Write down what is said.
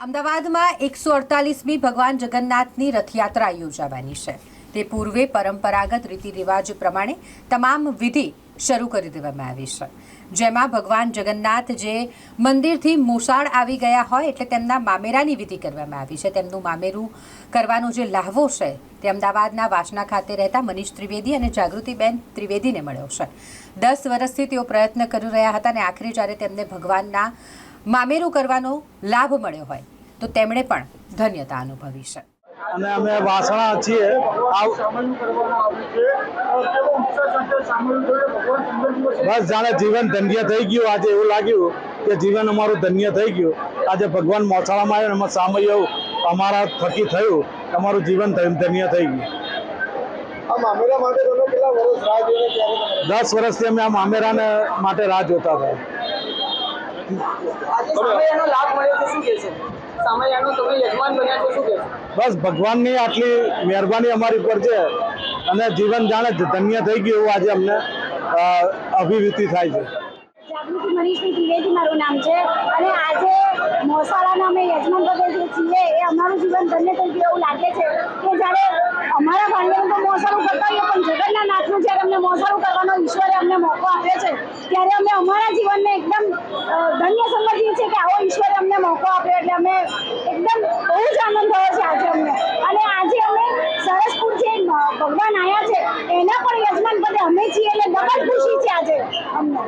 અમદાવાદમાં એકસો અડતાલીસમી ભગવાન જગન્નાથની રથયાત્રા યોજાવાની છે. તે પૂર્વે પરંપરાગત રીતિ રિવાજ પ્રમાણે તમામ વિધિ શરૂ કરી દેવામાં આવી છે. જેમાં ભગવાન જગન્નાથ જે મંદિરથી મોસાળ આવી ગયા હોય એટલે તેમના મામેરાની વિધિ કરવામાં આવી છે. તેમનું મામેરું કરવાનો જે લાહવો છે તે અમદાવાદના વાસણા ખાતે રહેતા મનીષ ત્રિવેદી અને જાગૃતિબેન ત્રિવેદીને મળ્યો છે. દસ વર્ષથી તેઓ પ્રયત્ન કરી રહ્યા હતા અને આખરે જ્યારે તેમને ભગવાનના મામેરું કરવાનો લાભ મળ્યો હોય તો તેમણે પણ ધન્યતા અનુભવી છે. અને અમે વાસણા છીએ. બસ જાણે જીવન ધન્ય થઈ ગયું. આજે એવું લાગ્યું કે જીવન અમારું ધન્ય થઈ ગયું. આજે ભગવાન મોસાળામાં આવ્યો એમાં સામયો અમારા થકી થયું. અમારું જીવન ધન્ય થઈ ગયું. દસ વર્ષથી અમે આ મામેરાને માટે રાહ જોતા હતા. બસ ભગવાનની આટલી મહેરબાની અમારી ઉપર છે અને જીવન જાણે ધન્ય થઈ ગયું એવું આજે અમને અભિવ્યક્તિ થાય છે. જાગૃતિ મનીષની ત્રિવેદી મારું નામ છે અને આજે મોસાળાના અમે યજમાન પદે જે છીએ એ અમારું જીવન ધન્ય થઈ ગયું એવું લાગે છે કે જ્યારે અમારા ભાંડવલ તો મોસાળું કરતા હોઈએ પણ જગન્નાથ નાથનું જ્યારે અમને મોસાળું કરવાનો ઈશ્વરે અમને મોકો આપ્યો છે ત્યારે અમે અમારા જીવનને એકદમ ધન્ય સમજીએ છીએ કે આવો ઈશ્વરે અમને મોકો આપ્યો એટલે અમે એકદમ બહુ જ આનંદ થયો છે આજે અમને. અને આજે અમે સરસપુર જે ભગવાન આવ્યા છે, એના પણ યજમાન પદે અમે છીએ એટલે ડબલ ખુશી છે આજે અમને.